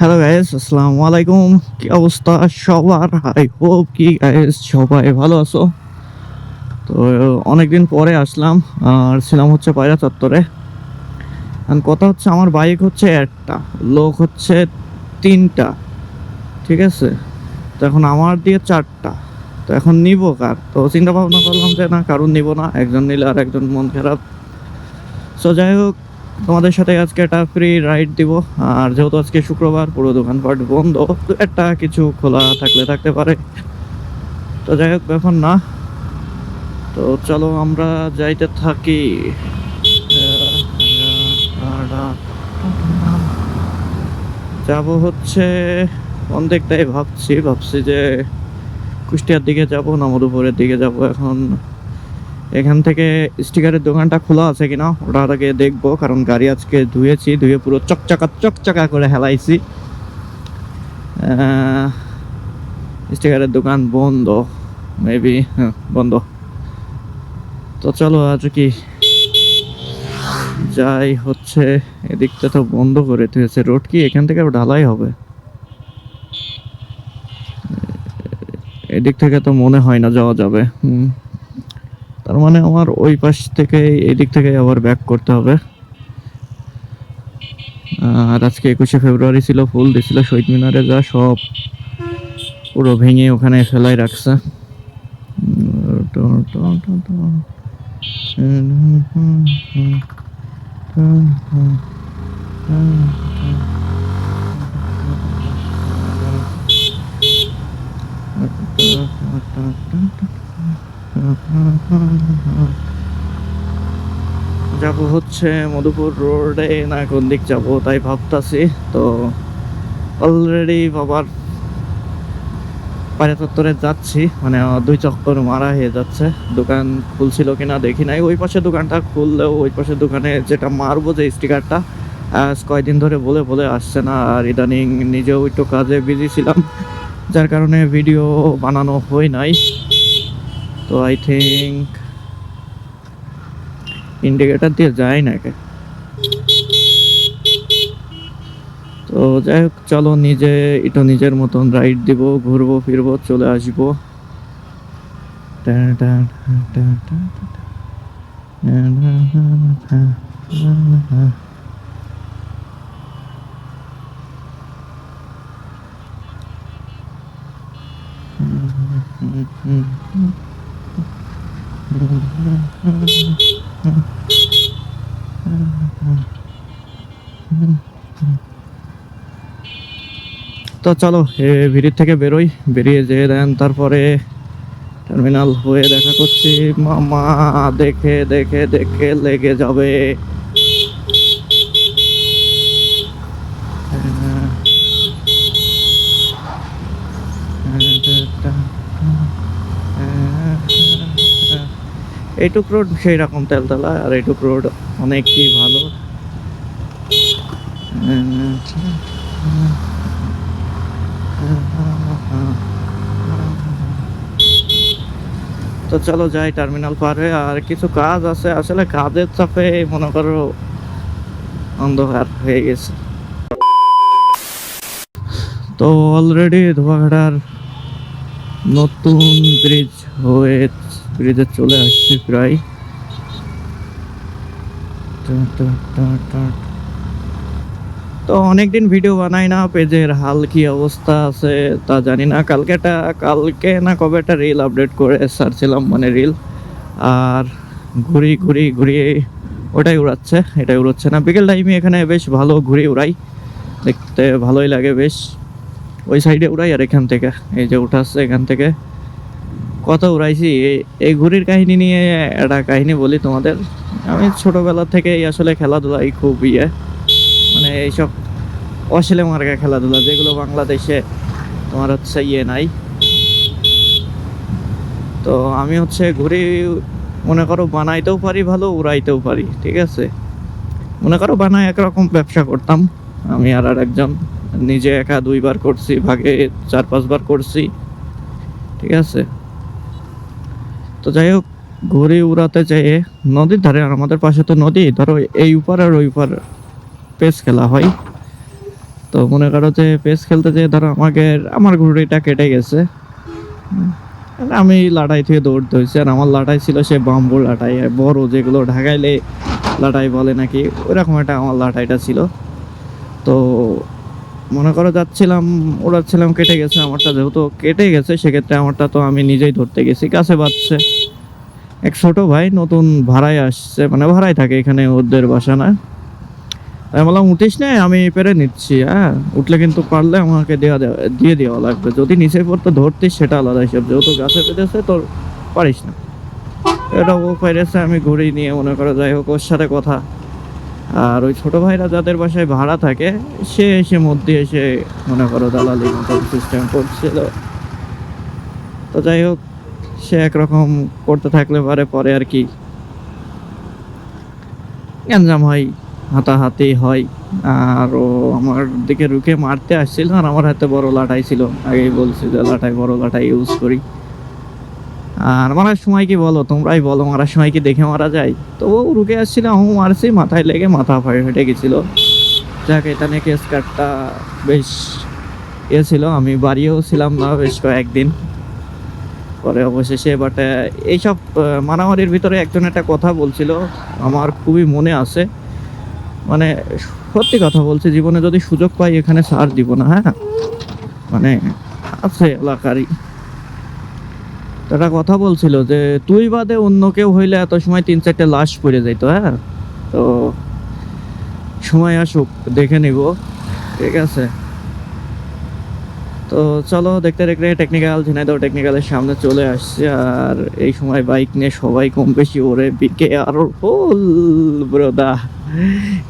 Hello guys আসসালামু আলাইকুম কি অবস্থা? সবার? আই হোপ কি গাইস সবাই ভালো আছো? তো, অনেকদিন পরে আসলাম, আর ছিলাম হচ্ছে পায়রা চত্বরে। আর কথা হচ্ছে, আমার বাইক হচ্ছে একটা, লোক হচ্ছে তিনটা, ঠিক আছে? তো এখন আমার দিয়ে চারটা, তো এখন নিব কার? তো চিন্তা ভাবনা করলাম যে না কারণ নিব না, একজন নিলে আর একজন মন খারাপ। সো যাই হোক তোমাদের সাথে আজকে একটা ফ্রি রাইড দিব। আর যেহেতু আজকে শুক্রবার, পুরো দোকানপাট বন্ধ একটা কিছু খোলা থাকলে থাকতে পারে। তো যাই হোক, ব্যাপার না। তো চলো আমরা যাইতে থাকি। যাব হচ্ছে অনেকটাই ভাবছি। ভাবছি যে কুষ্টিয়ার দিকে যাব না, মধুপুরের দিকে যাব এখন। এখান থেকে স্টিকারের দোকানটা খোলা আছে কিনা, ওটা আগে দেখব, কারণ গাড়ি আজকে ধুয়েছি, ধুয়ে পুরো চকচকা চকচকা করে হেলাইছি। স্টিকারের দোকান বন্ধ মেবি বন্ধ। তো চলো আজ কি? যাই হচ্ছে, এদিকটা তো বন্ধ করে দিয়েছে। রোড কি এখান থেকে ঢালাই হবে? এদিক থেকে তো মনে হয় না যাওয়া যাবে, হুম। তার মানে আমার ওই পাশ থেকে এদিক থেকে আবার ব্যাক করতে হবে। আর আজকে একুশে ফেব্রুয়ারি ছিল, ফুল দিছিল শহীদ মিনারে যা সব পুরো ভেঙে ওখানে ফেলাই রাখছে। যাব হচ্ছে মধুপুর রোডে না কোন দিক যাব, তাই ভাবতাছি। তো অলরেডি বাবার পায়রা চত্বরে যাচ্ছি মানে দুই চক্কর মারা হয়ে যাচ্ছে। দোকান খুলছিল কিনা দেখি নাই। ওই পাশে দোকানটা খুললেও ওই পাশে দোকানে যেটা মারবো যে স্টিকারটা কয়দিন ধরে বলে বলে আসছে না। আর ইদানিং নিজেও একটু কাজে বিজি ছিলাম, যার কারণে ভিডিও বানানো হয় নাই। তো আই থিঙ্ক ইন্ডিকেটার দিয়ে যায় না কে তো যাই হোক চলো নিজে এটা নিজের মতন রাইড দিব ঘুরবো ফিরবো চলে আসব তো চলো ভিড়ির থেকে বেরোই বেরিয়ে যেয়ে দেন তারপরে টার্মিনাল হয়ে দেখা করছি মামা দেখে দেখে দেখে লেগে যাবে এইটুক রোড সেই রকম তেলতলা, আর এইটুক রোড অনেকই ভালো। তো চলো যাই টার্মিনাল পার হয়ে আর কিছু কাজ আছে। আসলে কাজের চাপে মনে করো অন্ধকার হয়ে গেছে। তো অলরেডি ধোয়াঘাটার নতুন ব্রিজ হয়ে ব্রিজে চলে আসছি প্রায়। তো অনেকদিন ভিডিও বানাই না, পেজের হাল কি অবস্থা আছে তা জানি না। কালকে একটা, কালকে না কবে একটা রিল আপডেট করে সারছিলাম মানে রিল আর ঘুরি ঘুরি ঘুরিয়ে ওটাই উড়াচ্ছে, এটাই উড়াচ্ছে না। বিকেল টাইমে এখানে বেশ ভালো ঘুরি উড়াই, দেখতে ভালোই লাগে বেশ। ওই সাইডে উড়াই আর এখান থেকে, এই যে উঠাচ্ছে এখান থেকে। কত উড়াইছি, এই- ঘুড়ির কাহিনী নিয়ে একটা কাহিনী বলি তোমাদের। আমি ছোটবেলা থেকেই আসলে খেলাধুলাই খুব ইয়ে। মানে এইসব অশ্লীল মার্কা খেলাধুলা, যেগুলো বাংলাদেশে তোমার হচ্ছে ইয়ে নাই। তো আমি হচ্ছে ঘুড়ি মনে করো বানাইতেও পারি, ভালো উড়াইতেও পারি, ঠিক আছে? মনে করো বানাই একরকম ব্যবসা করতাম। আমি আর আর একজন নিজে একা দুইবার করছি, ভাগে চার পাঁচবার করছি, ঠিক আছে? তো যাই হোক ঘুরে উড়াতে যেয়ে নদীর ধারে, আর আমাদের পাশে তো নদী, ধরো এই উপার আর ওই উপার পেস খেলা হয়। তো মনে করো যে পেস খেলতে যেয়ে ধরো আমাকে, আমার ঘুড়িটা কেটে গেছে। আমি লাটাই থেকে দৌড়তে হয়েছে আর আমার লাটাই ছিল সে বাম্বু লাটাই বড় যেগুলো ঢাকাইলে লাটাই বলে নাকি, ওরকম একটা আমার লাটাইটা ছিল। তো মনে করো যাচ্ছিলাম ওড়াচ্ছিলাম কেটে গেছে, আমারটা যেহেতু কেটে গেছে, সেক্ষেত্রে আমারটা তো আমি নিজেই ধরতে গেছি। কাছে বাজছে। এক ছোট ভাই নতুন ভাড়ায় আসছে মানে ভাড়ায় থাকে এখানে ওদের বাসা, না? আমি বললাম, উঠিস না, আমি পেরে নিচ্ছি। হ্যাঁ উঠলে কিন্তু পারলে আমাকে দেওয়া দিয়ে দেওয়া লাগবে। যদি নিচে পড়তে ধরতিস, সেটা আলাদা হিসাব। যেহেতু গাছে পেতেছে তোর পারিস না। এটা ও পেরেছে, আমি ঘুরি নিয়ে মনে করো যাই হোক, ওর সাথে কথা। আর ওই ছোট ভাইরা যাদের বাসায় ভাড়া থাকে, সে এসে মধ্যে এসে, মনে করো দালালি মতো সিস্টেম করছিল। তো যাই হোক, সে একরকম করতে থাকলে পারে, পরে আর কি। গ্যাঞ্জাম হয়, হাতাহাতি হয়, আর ও আমার দিকে রুখে মারতে আসছিল, আর আমার হাতে বড় লাটাই ছিল। আগেই বলছি যে, লাটাই বড় লাটাই ইউজ করি। আর মারার সময় কি বলো? তোমরাই বলো, মারার সময় কি দেখে মারা যায়? তো ও রুকে আসছিল আমি মারছি, মাথায় লেগে মাথা ফাটে ফেটে গেছিল। যাক, এটা নিয়ে কেস কাটটা বেশ ইয়ে ছিল, আমি বাড়িও ছিলাম না বেশ কয়েকদিন। পরে অবশেষে বাট এইসব মারামারির ভিতরে একজন একটা কথা বলছিল, আমার খুবই মনে আছে। মানে সত্যি কথা বলছি, জীবনে যদি সুযোগ পাই এখানে সার দিব না হ্যাঁ? মানে আছে এলাকারই। একটা কথা বলছিল যে তুই বাদে অন্য কেউ হইলে এত সময় তিন চারটে লাশ পড়ে যাইতো হ্যাঁ? তো সময় আসুক, দেখে নিব। ঠিক আছে। তো চলো, দেখতে দেখতে টেকনিক্যাল ঝিনাইদহ টেকনিক্যালের সামনে চলে আসছে। আর এই সময় বাইক নিয়ে সবাই কম বেশি ওরে বিকে আর ফুল ব্রোদা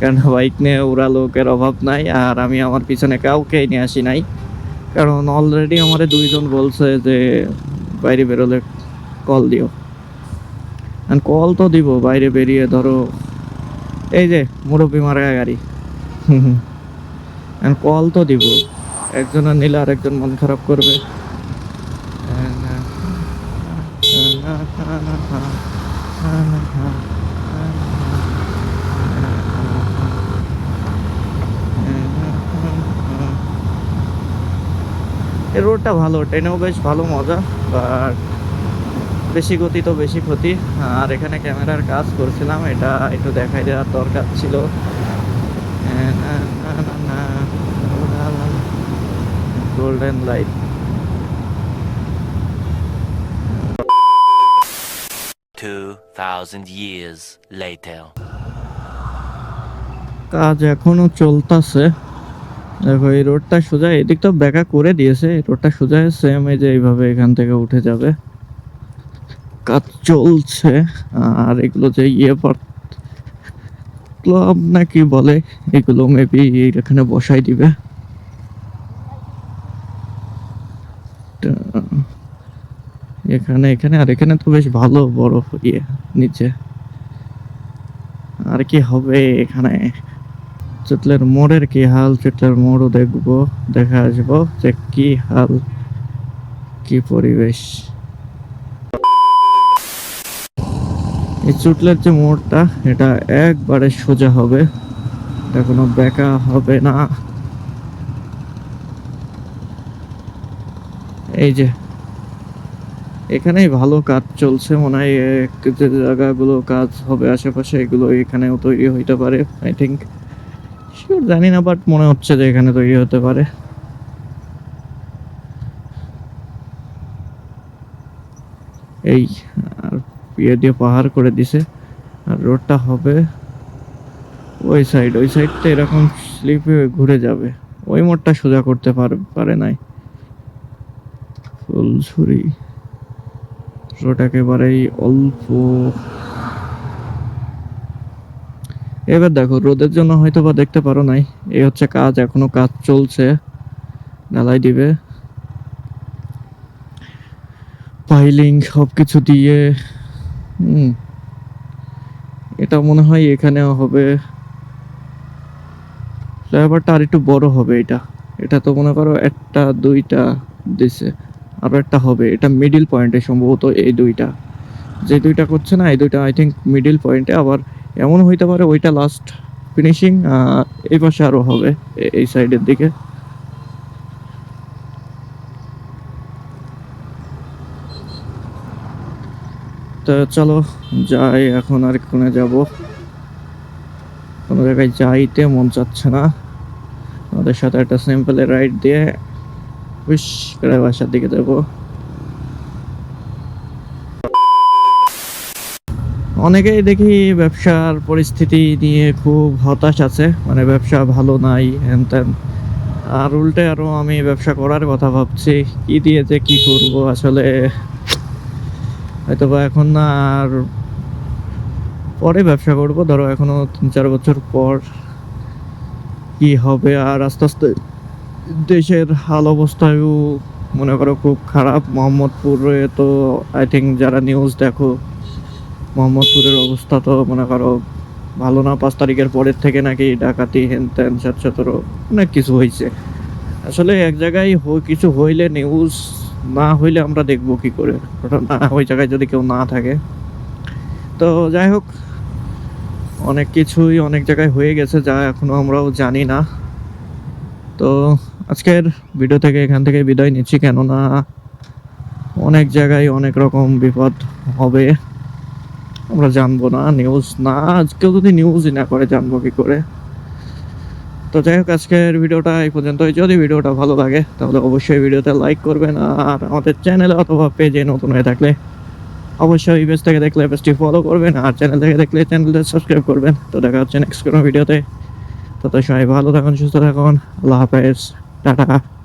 কারণ বাইক নিয়ে ওরা লোকের অভাব নাই, আর আমি আমার পিছনে কাউকে নিয়ে আসি নাই। কারণ অলরেডি আমারে দুইজন বলছে যে বাইরে বেরোলে কল দিও। আর কল তো দিব, বাইরে বেরিয়ে ধরো, এই যে মুরব্বী মারা গাড়ি। আর কল তো দিব একজনের নিলে আর একজন মন খারাপ করবে। এই রোডটা ভালো ট্রেনেও বেশ ভালো মজা। বাট বেশি গতি তো বেশি ক্ষতি। আর এখানে ক্যামেরার কাজ করছিলাম এটা একটু দেখাই দেওয়ার দরকার ছিল। Golden light years later. কাজ এখনও চলতেছে। দেখো, এই রোডটা সোজা, এদিক তো ব্যাকা করে দিয়েছে। রোডটা সোজা সেম এই যে এইভাবে এখান থেকে উঠে যাবে। কাজ চলছে, আর এগুলো যে ইয়ে ক্লাব না কি বলে, এগুলো মেবি এখানে বসাই দিবে। এখানে এখানে, আর এখানে তো বেশ ভালো বড় ইয়ে নিচে। আর কি হবে এখানে? চুটলের মোড়ের কি হাল? চুটলের মোড়ও দেখব, দেখা আসব যে কি হাল, কি পরিবেশ। এই চুটলের যে মোড়টা, এটা একবারে সোজা হবে। এটা কোনো বেকা হবে না। এই যে, এখানেই ভালো কাজ চলছে মনে হয় যে জায়গাগুলো কাজ হবে, আশেপাশে এগুলো এখানেও তৈরি হইতে পারে আই থিঙ্ক জানি না বাট মনে হচ্ছে যে এখানে তৈরি হতে পারে। এই, আর ইয়ে দিয়ে পাহাড় করে দিছে। আর রোডটা হবে ওই সাইড ওই সাইডটা এরকম স্লিপে ঘুরে যাবে। ওই মোড়টা সোজা করতে পারে পারে নাই। ফুলঝুরি। রোড একেবারেই অল্প। এবার দেখো, রোদের জন্য হয়তো বা দেখতে পারো নাই। এই হচ্ছে কাজ, এখনও কাজ চলছে। ঢালাই দিবে। পাইলিং সব কিছু দিয়ে, হুম। এটা মনে হয় এখানেও হবে। ফ্লাইওভারটা আর একটু বড় হবে এটা। এটা তো মনে করো একটা, দুইটা দিছে। আরও একটা হবে। এটা মিডিল পয়েন্টে সম্ভবত এই দুইটা। যে দুইটা করছে না, এই দুইটা আই থিঙ্ক মিডিল পয়েন্টে আবার এমন হইতে পারে ওইটা লাস্ট ফিনিশিং এই পাশে আরও হবে এই সাইডের দিকে। চলো, যাই, এখন আর কোনে যাব? কোনো জায়গায় যাইতে মন চাচ্ছে না। আমাদের সাথে একটা সিম্পলের রাইড দিয়ে, উইশ করে বাসার দিকে যাব। অনেকেই দেখি ব্যবসার পরিস্থিতি নিয়ে খুব হতাশ আছে। মানে ব্যবসা ভালো নাই হ্যান ত্যান আর উল্টে আরও আমি ব্যবসা করার কথা ভাবছি, কি দিয়ে যে কি করব আসলে। হয়তো বা এখন না আর পরে ব্যবসা করব, ধরো এখনও তিন চার বছর পর কি হবে। আর আস্তে আস্তে দেশের হাল অবস্থায়ও মনে করো খুব খারাপ। মোহাম্মদপুরে তো আই থিঙ্ক যারা নিউজ দেখো মোহাম্মদপুরের অবস্থা তো মনে করো ভালো না, পাঁচ তারিখের পরের থেকে নাকি ডাকাতি, হেন ত্যান সাতশতর অনেক কিছু হয়েছে আসলে এক জায়গায় কিছু হইলে নিউজ না হইলে আমরা দেখব কি করে। ওটা না, ওই জায়গায় যদি কেউ না থাকে। তো যাই হোক, অনেক কিছুই অনেক জায়গায় হয়ে গেছে, যা এখনও আমরাও জানি না। তো আজকের ভিডিও থেকে এখান থেকে বিদায় নিচ্ছি, কেননা অনেক জায়গায় অনেক রকম বিপদ হবে। আমরা জানব না নিউজ না কেউ যদি নিউজই না করে, জানব কি করে? তো যাই হোক, আজকের ভিডিওটা এই পর্যন্তই। যদি ভিডিওটা ভালো লাগে, তাহলে অবশ্যই ভিডিওতে লাইক করবেন, আর আমাদের চ্যানেলে অথবা পেজে নতুন হয়ে থাকলে অবশ্যই পেজ থেকে দেখলে পেজটি ফলো করবেন, আর চ্যানেল থেকে দেখলে চ্যানেলটা সাবস্ক্রাইব করবেন। তো দেখা হচ্ছে নেক্সট কোনো ভিডিওতে। তত সবাই ভালো থাকুন, সুস্থ থাকুন। আল্লাহ হাফেজ। টাটা।